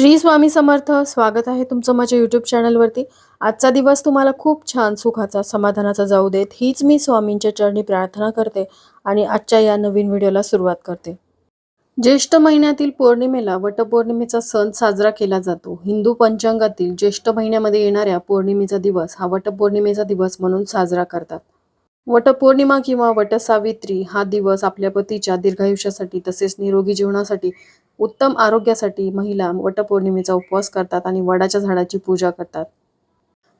श्री स्वामी समर्थ स्वागत आहे तुमचं माझ्या यूट्यूब चॅनलवरती आजचा दिवस तुम्हाला खूप छान सुखाचा समाधानाचा जाऊ देत. हीच मी स्वामींच्या चरणी प्रार्थना करते आणि आजच्या या नवीन व्हिडिओला सुरुवात करते. ज्येष्ठ महिन्यातील पौर्णिमेला वटपौर्णिमेचा सण साजरा केला जातो. हिंदू पंचांगातील ज्येष्ठ महिन्यामध्ये येणाऱ्या पौर्णिमेचा दिवस हा वटपौर्णिमेचा दिवस म्हणून साजरा करतात. वटपौर्णिमा किंवा वटसावित्री हा दिवस आपल्या पतीच्या दीर्घायुष्यासाठी तसेच निरोगी जीवनासाठी उत्तम आरोग्यासाठी महिला वटपौर्णिमेचा उपवास करतात आणि वडाच्या झाडाची पूजा करतात.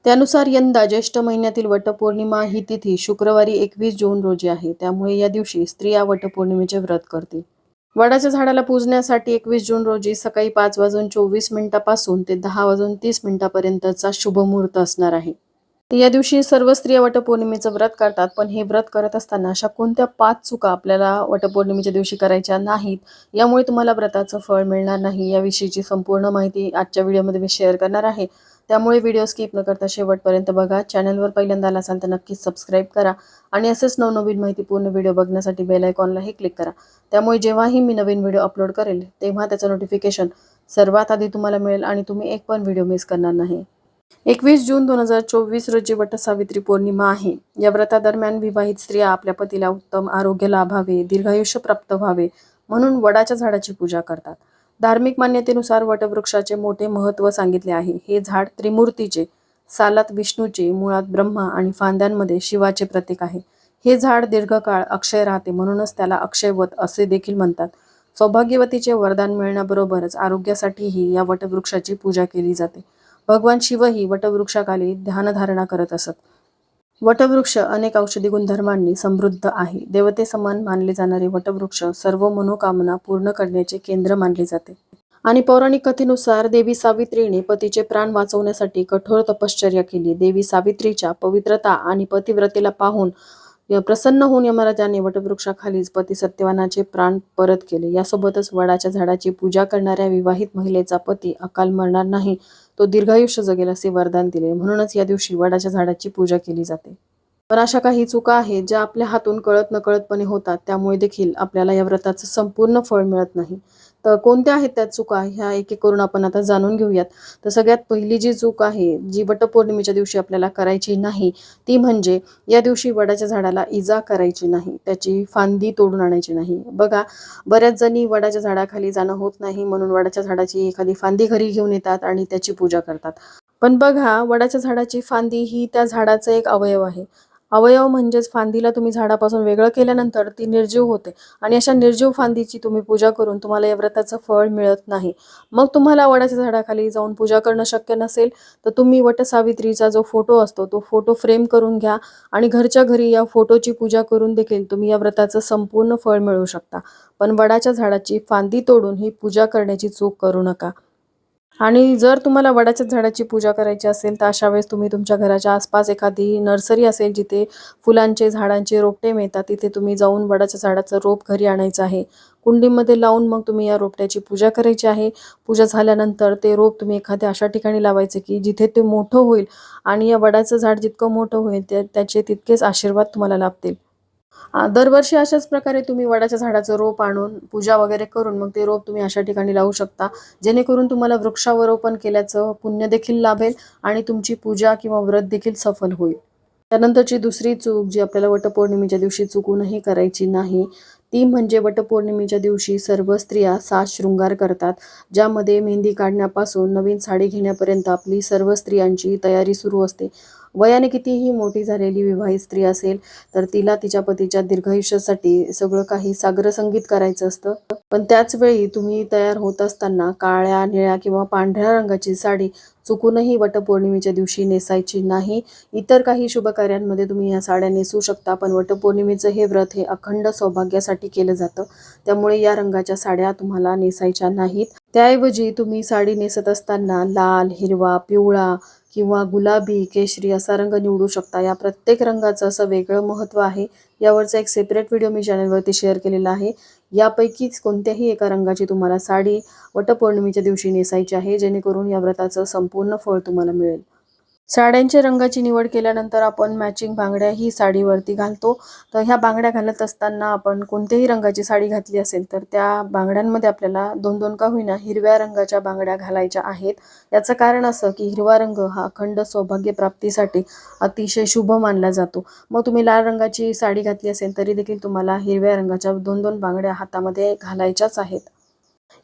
त्यानुसार यंदा ज्येष्ठ महिन्यातील वटपौर्णिमा ही तिथी शुक्रवारी एकवीस जून रोजी आहे. त्यामुळे या दिवशी स्त्रिया वटपौर्णिमेचे व्रत करतील वडाच्या झाडाला पूजण्यासाठी एकवीस जून रोजी सकाळी पाच वाजून चोवीस मिनिटापासून ते दहा वाजून तीस मिनिटापर्यंतचा शुभ मुहूर्त असणार आहे. या दिवशी सर्व स्त्रिया वटपौर्णिमेचं व्रत करतात पण हे व्रत करत असताना अशा कोणत्या पाच चुका आपल्याला वटपौर्णिमेच्या दिवशी करायच्या नाहीत यामुळे तुम्हाला व्रताचं फळ मिळणार नाही. याविषयीची संपूर्ण माहिती आजच्या व्हिडिओमध्ये मी शेअर करणार आहे. त्यामुळे व्हिडिओ स्किप न करता शेवटपर्यंत बघा. चॅनलवर पहिल्यांदा आला असाल तर नक्कीच सबस्क्राईब करा आणि असेच नवनवीन माहितीपूर्ण व्हिडिओ बघण्यासाठी बेल आयकॉनलाही क्लिक करा. त्यामुळे जेव्हाही मी नवीन व्हिडिओ अपलोड करेल तेव्हा त्याचं नोटिफिकेशन सर्वात आधी तुम्हाला मिळेल आणि तुम्ही एक पण व्हिडिओ मिस करणार नाही. एकवीस जून दोन हजार चोवीस रोजी वटसावित्री पौर्णिमा आहे. या व्रतादरम्यान विवाहित स्त्रिया आपल्या पतीला उत्तम आरोग्य लाभावे दीर्घायुष्य प्राप्त व्हावे म्हणून वडाच्या झाडाची पूजा करतात. धार्मिक मान्यतेनुसार वटवृक्षाचे मोठे महत्त्व सांगितले आहे. हे झाड त्रिमूर्तीचे सालात विष्णूचे मुळात ब्रह्मा आणि फांद्यांमध्ये शिवाचे प्रतीक आहे. हे झाड दीर्घकाळ अक्षय राहते म्हणूनच त्याला अक्षयवत असे देखील म्हणतात. सौभाग्यवतीचे वरदान मिळण्याबरोबरच आरोग्यासाठीही या वटवृक्षाची पूजा केली जाते. भगवान शिवही वटवृक्षाखाली ध्यानधारणा करत असत. वटवृक्ष अनेक औषधी गुणधर्मांनी समृद्ध आहे. देवते समान मानले जाणारे वटवृक्ष सर्व मनोकामना पूर्ण करण्याचे केंद्र मानले जाते. आणि पौराणिक कथेनुसार देवी सावित्रीने पतीचे प्राण वाचवण्यासाठी कठोर तपश्चर्या केली. देवी सावित्रीच्या पवित्रता आणि पतिव्रतेला पाहून प्रसन्न होऊन यमराजाने वटवृक्षाखालीच पती सत्यवानाचे प्राण परत केले. यासोबतच वडाच्या झाडाची पूजा करणाऱ्या विवाहित महिलेचा पती अकाल मरणार नाही. तो दीर्घायुष्य जगेल असे वरदान दिले. म्हणूनच या दिवशी वडाच्या झाडाची पूजा केली जाते. पण अशा काही चुका आहेत ज्या आपल्या हातून कळत नकळतपणे होतात. त्यामुळे देखील आपल्याला या व्रताचं संपूर्ण फळ मिळत नाही. तर कोणत्या आहेत त्या चुका ह्या एक एक करून आपण आता जाणून घेऊयात. तर सगळ्यात पहिली जी चूक आहे जी वटपौर्णिमेच्या दिवशी आपल्याला करायची नाही ती म्हणजे या दिवशी वडाच्या झाडाला इजा करायची नाही त्याची फांदी तोडून आणायची नाही. बघा बऱ्याच जणी वडाच्या झाडाखाली जाणं होत नाही म्हणून वडाच्या झाडाची एखादी फांदी घरी घेऊन येतात आणि त्याची पूजा करतात. पण बघा वडाच्या झाडाची फांदी ही त्या झाडाचा एक अवयव आहे. अवयव म्हणजेच फांदीला तुम्ही झाडापासून वेगळं केल्यानंतर ती निर्जीव होते. आणि अशा निर्जीव फांदीची तुम्ही पूजा करून तुम्हाला या व्रताचं फळ मिळत नाही. मग तुम्हाला वडाच्या झाडाखाली जाऊन पूजा करणं शक्य नसेल तर तुम्ही वटसावित्रीचा जो फोटो असतो तो फोटो फ्रेम करून घ्या आणि घरच्या घरी या फोटोची पूजा करून देखील तुम्ही या व्रताचं संपूर्ण फळ मिळवू शकता. पण वडाच्या झाडाची फांदी तोडून ही पूजा करण्याची चूक करू नका. आणि जर तुम्हाला वडाच्या झाडाची पूजा करायची असेल तर अशा वेळेस तुम्ही तुमच्या घराच्या आसपास एखादी नर्सरी असेल जिथे फुलांचे झाडांचे रोपटे मिळतात तिथे तुम्ही जाऊन वडाच्या झाडाचं रोप घरी आणायचं आहे. कुंडीमध्ये लावून मग तुम्ही या रोपट्याची पूजा करायची आहे. पूजा झाल्यानंतर ते रोप तुम्ही एखाद्या अशा ठिकाणी लावायचं की जिथे ते मोठं होईल आणि या वडाचं झाड जितकं मोठं होईल ते त्याचे तितकेच आशीर्वाद तुम्हाला लाभतील. दरवर्षी अशाच प्रकारे तुम्ही वडाच्या झाडाचं रोप आणून पूजा वगैरे करून मग ते रोप तुम्ही अशा ठिकाणी लावू शकता. जेणेकरून तुम्हाला वृक्षावरोपण केल्याचं पुण्य देखील लाभेल आणि तुमची पूजा किंवा व्रत देखील सफल होईल. त्यानंतरची दुसरी चूक जी आपल्याला वटपौर्णिमेच्या दिवशी चुकूनही करायची नाही ती म्हणजे वटपौर्णिमेच्या दिवशी सर्व स्त्रिया साज शृंगार करतात ज्यामध्ये मेहंदी काढण्यापासून नवीन साडी घेण्यापर्यंत आपली सर्व स्त्रियांची तयारी सुरू असते. वयाने कितीही मोठी झालेली विवाहित स्त्री असेल तर तिला तिच्या पतीच्या दीर्घायुष्यासाठी सगळं काही सागरसंगीत करायचं असतं. पण त्याच वेळी तुम्ही तयार होत असताना काळ्या निळ्या किंवा पांढऱ्या रंगाची साडी चुकूनही वटपौर्णिमेच्या दिवशी नेसायची नाही. इतर काही शुभ कार्यांमध्ये तुम्ही या साड्या नेसू शकता पण वटपौर्णिमेचं हे व्रत हे अखंड सौभाग्यासाठी केलं जातं. त्यामुळे या रंगाच्या साड्या तुम्हाला नेसायच्या नाहीत. त्याऐवजी तुम्ही साडी नेसत असताना लाल हिरवा पिवळा किंवा गुलाबी केशरी असा रंग निवडू शकता. या प्रत्येक रंगाचं असं वेगळं महत्त्व आहे. यावरचा एक सेपरेट व्हिडिओ मी चॅनलवरती शेअर केलेला आहे. यापैकीच कोणत्याही एका रंगाची तुम्हाला साडी वटपौर्णिमेच्या दिवशी नेसायची आहे जेणेकरून या व्रताचं संपूर्ण फळ तुम्हाला मिळेल. साड्यांच्या रंगाची निवड केल्यानंतर आपण मॅचिंग बांगड्या ही साडीवरती घालतो. तर ह्या बांगड्या घालत असताना आपण कोणत्याही रंगाची साडी घातली असेल तर त्या बांगड्यांमध्ये आपल्याला दोन दोन का होईना हिरव्या रंगाच्या बांगड्या घालायच्या आहेत. याचं कारण असं की हिरवा रंग हा अखंड सौभाग्यप्राप्तीसाठी अतिशय शुभ मानला जातो. मग तुम्ही लाल रंगाची साडी घातली असेल तरी देखील तुम्हाला हिरव्या रंगाच्या दोन दोन बांगड्या हातामध्ये घालायच्याच आहेत.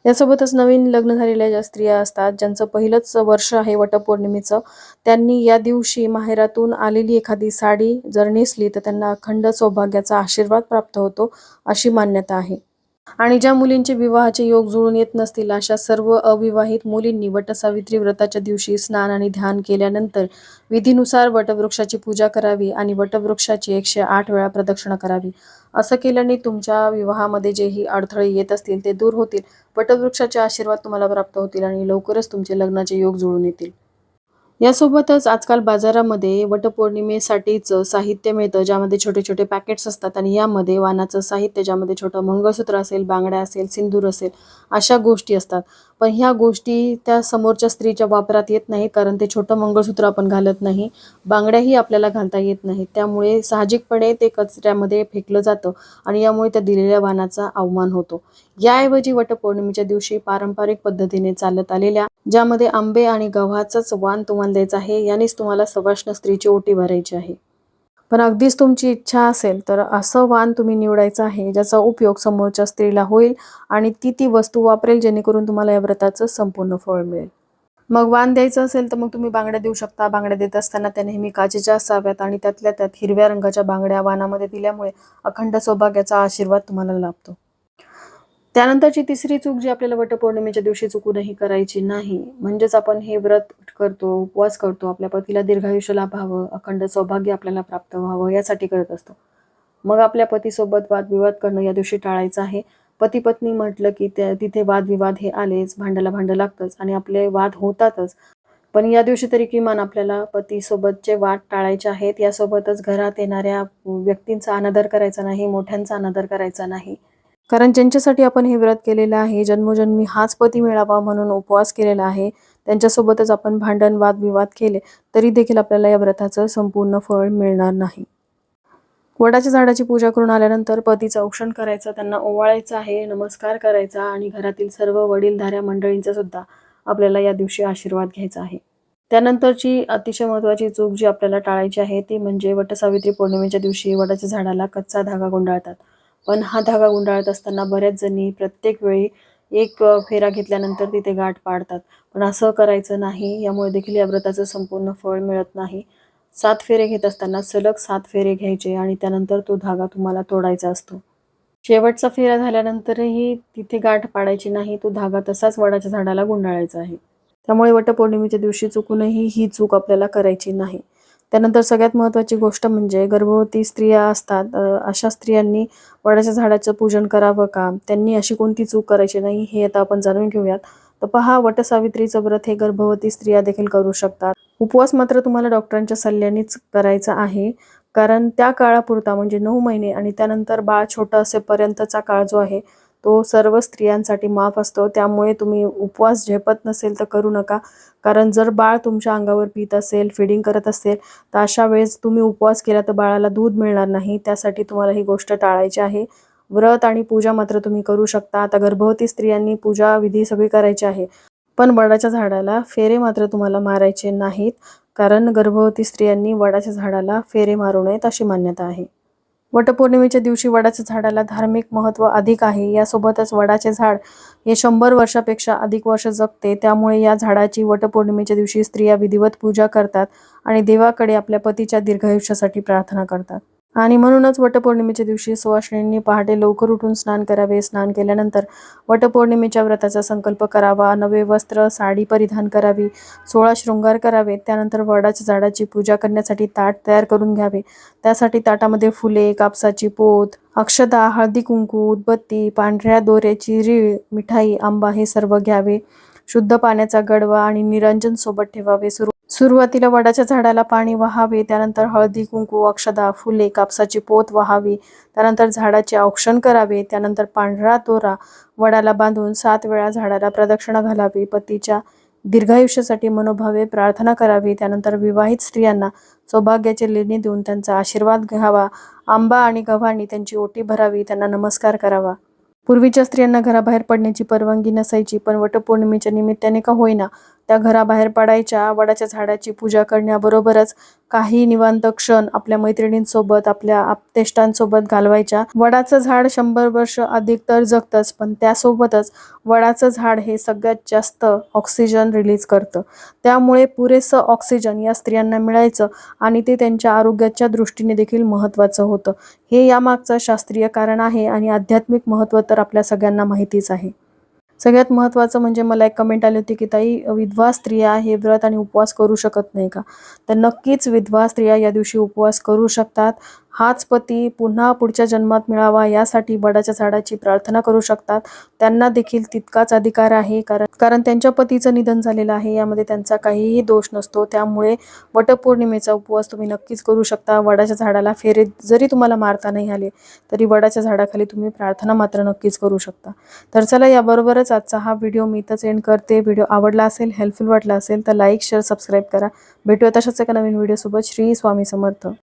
यासोबतच नवीन लग्न झालेल्या ज्या स्त्रिया असतात ज्यांचं पहिलंच वर्ष आहे वटपौर्णिमेचं त्यांनी या दिवशी माहेरातून आलेली एखादी साडी जर नेसली तर त्यांना अखंड सौभाग्याचा आशीर्वाद प्राप्त होतो अशी मान्यता आहे. आणि ज्या मुलींचे विवाहाचे योग जुळून येत नसतील अशा सर्व अविवाहित मुलींनी वटसावित्री व्रताच्या दिवशी स्नान आणि ध्यान केल्यानंतर विधीनुसार वटवृक्षाची पूजा करावी आणि वटवृक्षाची एकशे आठ वेळा प्रदक्षिणा करावी. असं केल्याने तुमच्या विवाहामध्ये जेही अडथळे येत असतील ते दूर होतील. वटवृक्षाचे आशीर्वाद तुम्हाला प्राप्त होतील आणि लवकरच तुमचे लग्नाचे योग जुळून येतील. यासोबतच आजकाल बाजारामध्ये वटपौर्णिमेसाठीच साहित्य मिळतं ज्यामध्ये छोटे छोटे पॅकेट्स असतात आणि यामध्ये वाणाचं साहित्य ज्यामध्ये छोटं मंगळसूत्र असेल बांगड्या असेल सिंदूर असेल अशा गोष्टी असतात. पण ह्या गोष्टी त्या समोरच्या स्त्रीच्या वापरात येत नाही कारण ते छोटं मंगळसूत्र आपण घालत नाही बांगड्याही आपल्याला घालता येत नाही. त्यामुळे साहजिकपणे ते कचऱ्यामध्ये फेकलं जातं आणि यामुळे त्या दिलेल्या वाणाचा अवमान होतो. याऐवजी वटपौर्णिमेच्या दिवशी पारंपरिक पद्धतीने चालत आलेल्या ज्यामध्ये आंबे आणि गव्हाचंच वाण तुम्हाला द्यायचं आहे यानेच तुम्हाला सवाष्ण स्त्रीची ओटी भरायची आहे. पण अगदीच तुमची इच्छा असेल तर असं वाण तुम्ही निवडायचं आहे ज्याचा उपयोग समोरच्या स्त्रीला होईल आणि ती ती वस्तू वापरेल जेणेकरून तुम्हाला या व्रताचं संपूर्ण फळ मिळेल. मग वाण द्यायचं असेल तर मग तुम्ही बांगड्या देऊ शकता. बांगड्या देत असताना त्या नेहमी काचेच्या असाव्यात आणि त्यातल्या त्यात हिरव्या रंगाच्या बांगड्या वानामध्ये दिल्यामुळे अखंड सौभाग्याचा आशीर्वाद तुम्हाला लाभतो. त्यानंतरची तिसरी चूक जी आपल्याला वटपौर्णिमेच्या दिवशी चुकूनही करायची नाही म्हणजेच आपण हे व्रत करतो उपवास करतो आपल्या पतीला दीर्घायुष्य लाभावं अखंड सौभाग्य आपल्याला प्राप्त व्हावं यासाठी करत असतो. मग आपल्या पतीसोबत वादविवाद करणं या दिवशी टाळायचं आहे. पती पत्नी म्हटलं की त्या तिथे वादविवाद हे आलेच भांड्याला भांडं लागतंच आणि आपले वाद होतातच. पण या दिवशी तरी किमान आपल्याला पतीसोबतचे वाद टाळायचे आहेत. यासोबतच घरात येणाऱ्या व्यक्तींचा अनादर करायचा नाही मोठ्यांचा अनादर करायचा नाही. कारण ज्यांच्यासाठी आपण हे व्रत केलेलं आहे जन्मोजन्मी हाच पती मिळावा म्हणून उपवास केलेला आहे त्यांच्यासोबतच आपण भांडण वादविवाद केले तरी देखील आपल्याला या व्रताचं संपूर्ण फळ मिळणार नाही. वडाच्या झाडाची पूजा करून आल्यानंतर पतीचं औक्षण करायचं त्यांना ओवाळायचं आहे नमस्कार करायचा आणि घरातील सर्व वडीलधाऱ्या मंडळींचा सुद्धा आपल्याला या दिवशी आशीर्वाद घ्यायचा आहे. त्यानंतरची अतिशय महत्त्वाची चूक जी आपल्याला टाळायची आहे ती म्हणजे वटसावित्री पौर्णिमेच्या दिवशी वडाच्या झाडाला कच्चा धागा गुंडाळतात. पण हा धागा गुंडाळत असताना बऱ्याच जणी प्रत्येक वेळी एक फेरा घेतल्यानंतर तिथे गाठ पाडतात. पण असं करायचं नाही यामुळे देखील या व्रताचं संपूर्ण फळ मिळत नाही. सात फेरे घेत असताना सलग सात फेरे घ्यायचे आणि त्यानंतर तो धागा तुम्हाला तोडायचा असतो. शेवटचा फेरा झाल्यानंतरही तिथे गाठ पाडायची नाही तो धागा तसाच वडाच्या झाडाला गुंडाळायचा आहे. त्यामुळे वटपौर्णिमेच्या दिवशी चुकूनही ही चूक आपल्याला करायची नाही. त्यानंतर सगळ्यात महत्त्वाची गोष्ट म्हणजे गर्भवती स्त्रिया असतात. अशा स्त्रियांनी वडाच्या झाडाचं पूजन करावं का? त्यांनी अशी कोणती चूक करायची नाही हे आता आपण जाणून घेऊयात. तर पहा वटसावित्रीचं व्रत हे गर्भवती स्त्रिया देखील करू शकतात. उपवास मात्र तुम्हाला डॉक्टरांच्या सल्ल्यानेच करायचा आहे. कारण त्या काळापुरता म्हणजे नऊ महिने आणि त्यानंतर बाळ छोटं असेपर्यंतचा काळ जो आहे तो सर्व स्त्रियांसाठी माफ असतो. त्यामुळे तुम्ही उपवास झेपत नसेल तर करू नका. कारण जर बाळ तुमच्या अंगावर पित असेल फिडिंग करत असेल तर अशा वेळेस तुम्ही उपवास केला तर बाळाला दूध मिळणार नाही. त्यासाठी तुम्हाला ही गोष्ट टाळायची आहे. व्रत आणि पूजा मात्र तुम्ही करू शकता. आता गर्भवती स्त्रियांनी पूजा विधी सगळी करायची आहे. पण वडाच्या झाडाला फेरे मात्र तुम्हाला मारायचे नाहीत. कारण गर्भवती स्त्रियांनी वडाच्या झाडाला फेरे मारू नयेत अशी मान्यता आहे. वटपौर्णिमेच्या दिवशी वडाच्या झाडाला धार्मिक महत्त्व अधिक आहे. यासोबतच वडाचे झाड हे शंभर वर्षापेक्षा अधिक वर्ष जगते. त्यामुळे या झाडाची वटपौर्णिमेच्या दिवशी स्त्रिया विधिवत पूजा करतात आणि देवाकडे आपल्या पतीच्या दीर्घायुष्यासाठी प्रार्थना करतात. आणि म्हणूनच वटपौर्णिमेच्या दिवशी सुवासिनींनी पहाटे लवकर उठून स्नान करावे. स्नान केल्यानंतर वटपौर्णिमेच्या व्रताचा संकल्प करावा. नवे वस्त्र साडी परिधान करावी. सोळा शृंगार करावे. त्यानंतर वडाच्या झाडाची पूजा करण्यासाठी ताट तयार करून घ्यावे. त्यासाठी ताटामध्ये फुले कापसाची पोत अक्षता हळदी कुंकू उदबत्ती पांढऱ्या दोऱ्याची रीळ मिठाई आंबा हे सर्व घ्यावे. शुद्ध पाण्याचा गडवा आणि निरंजन सोबत ठेवावे. सुरू सुरुवातीला वडाच्या झाडाला पाणी वाहावे त्यानंतर हळदी कुंकू अक्षदा फुले कापसाची पोत वाहावी त्यानंतर झाडाचे औक्षण करावे त्यानंतर पांढरा दोरा वडाला बांधून सात वेळा झाडाला प्रदक्षिणा घालावी पतीच्या दीर्घायुष्यासाठी मनोभावे प्रार्थना करावी त्यानंतर विवाहित स्त्रियांना सौभाग्याचे लेणी देऊन त्यांचा आशीर्वाद घ्यावा आंबा आणि गव्हाणी त्यांची ओटी भरावी त्यांना नमस्कार करावा. पूर्वीच्या स्त्रियांना घराबाहेर पडण्याची परवानगी नसायची पण वटपौर्णिमेच्या निमित्ताने का होईना त्या घराबाहेर पडायच्या वडाच्या झाडाची पूजा करण्याबरोबरच काही निवांत क्षण आपल्या मैत्रिणींसोबत आपल्या आप्तेष्टांसोबत घालवायच्या. वडाचं झाड शंभर वर्ष अधिक तर जगतंच पण त्यासोबतच वडाचं झाड हे सगळ्यात जास्त ऑक्सिजन रिलीज करतं. त्यामुळे पुरेसं ऑक्सिजन या स्त्रियांना मिळायचं आणि ते त्यांच्या आरोग्याच्या दृष्टीने देखील महत्त्वाचं होतं. हे यामागचं शास्त्रीय कारण आहे आणि आध्यात्मिक महत्त्व तर आपल्या सगळ्यांना माहितीच आहे. सगळ्यात महत्त्वाचं म्हणजे मला एक कमेंट आली होती की ताई विधवा स्त्रिया हे व्रत आणि उपवास करू शकत नाही का? तर नक्कीच विधवा स्त्रिया या दिवशी उपवास करू शकतात. हाच पती पुन्हा पुढच्या जन्मात मिळावा यासाठी वडाच्या झाडाची प्रार्थना करू शकतात. त्यांना देखील तितकाच अधिकार आहे कारण कारण त्यांच्या पतीचं निधन झालेलं आहे. यामध्ये त्यांचा काहीही दोष नसतो. त्यामुळे वटपौर्णिमेचा उपवास तुम्ही नक्कीच करू शकता. वडाच्या झाडाला फेरे जरी तुम्हाला मारता नाही आले तरी वडाच्या झाडाखाली तुम्ही प्रार्थना मात्र नक्कीच करू शकता. तर चला याबरोबरच आजचा हा व्हिडिओ मी इथंच एंड करते. व्हिडिओ आवडला असेल हेल्पफुल वाटला असेल तर लाईक शेअर सबस्क्राईब करा. भेटूया तशाच एका नवीन व्हिडिओसोबत. श्री स्वामी समर्थ.